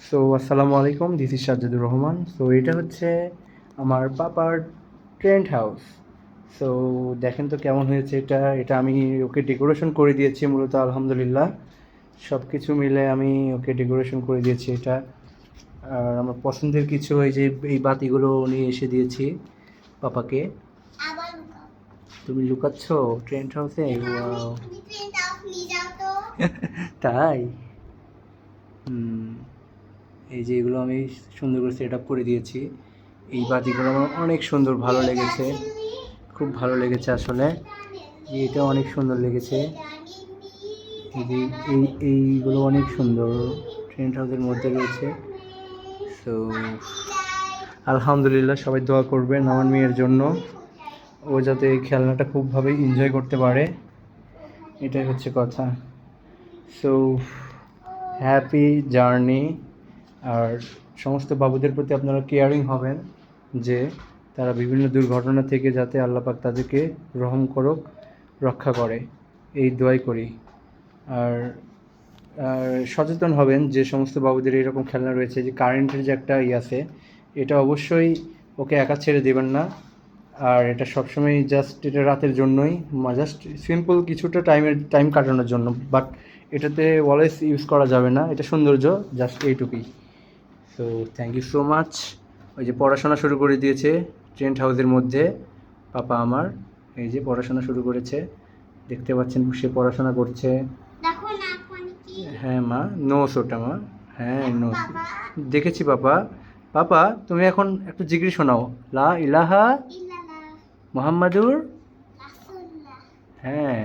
So আসসালামু আলাইকুম this is Sajjadur Rahman so এটা হচ্ছে আমার পাপার ট্রেন্ড হাউস সো দেখেন তো কেমন হয়েছে এটা। এটা আমি ওকে ডেকোরেশন করে দিয়েছি মূলত আলহামদুলিল্লাহ। সব কিছু মিলে আমি ওকে ডেকোরেশন করে দিয়েছি এটা। আর আমার পছন্দের কিছু এই যে এই বাতিগুলো নিয়ে এসে দিয়েছি পাপাকে। তুমি লুকাচ্ছ ট্রেন্ড হাউসে তাই? হুম। এই যে এগুলো আমি সুন্দর করে সেট আপ করে দিয়েছি। এই বাতিগুলো আমার অনেক সুন্দর ভালো লেগেছে। খুব ভালো লেগেছে আসলে। এটা অনেক সুন্দর লেগেছে। এই এই, এইগুলো অনেক সুন্দর ট্রেন্ড হাউসের মধ্যে রয়েছে। সো আলহামদুলিল্লাহ সবাই দোয়া করবেন আমার মেয়ের জন্য। ও যাতে এই খেলনাটা খুবভাবে এনজয় করতে পারে। এটাই হচ্ছে কথা। সো হ্যাপি জার্নি আর সমস্ত বাবুদের প্রতি আপনারা কেয়ারিং হবেন যে তারা বিভিন্ন দুর্ঘটনা থেকে যাতে আল্লাপাক তাদেরকে রহম করুক, রক্ষা করে। এই দোয়াই করি। আর আর সচেতন হবেন যে সমস্ত বাবুদের এরকম খেলনা রয়েছে যে কারেন্টের যে একটা ই আছে, এটা অবশ্যই ওকে একা ছেড়ে দেবেন না। আর এটা সবসময় জাস্ট এটা রাতের জন্যই জাস্ট সিম্পল কিছুটা টাইমের টাইম কাটানোর জন্য। বাট এটাতে অলওয়েজ ইউজ করা যাবে না। এটা সৌন্দর্য জাস্ট এইটুকুই। So thank you so much ওই যে পড়াশোনা শুরু করে দিয়েছে ট্রেন্ট হাউসের মধ্যে পাপা আমার। এই যে পড়াশোনা শুরু করেছে। দেখতে পাচ্ছেন সে পড়াশোনা করছে। না হ্যাঁ মা নোস ওটা মা। হ্যাঁ নোস দেখেছি পাপা। পাপা তুমি এখন একটু জিজ্ঞেস শোনাও। লা ইলাহা মোহাম্মদুর হ্যাঁ।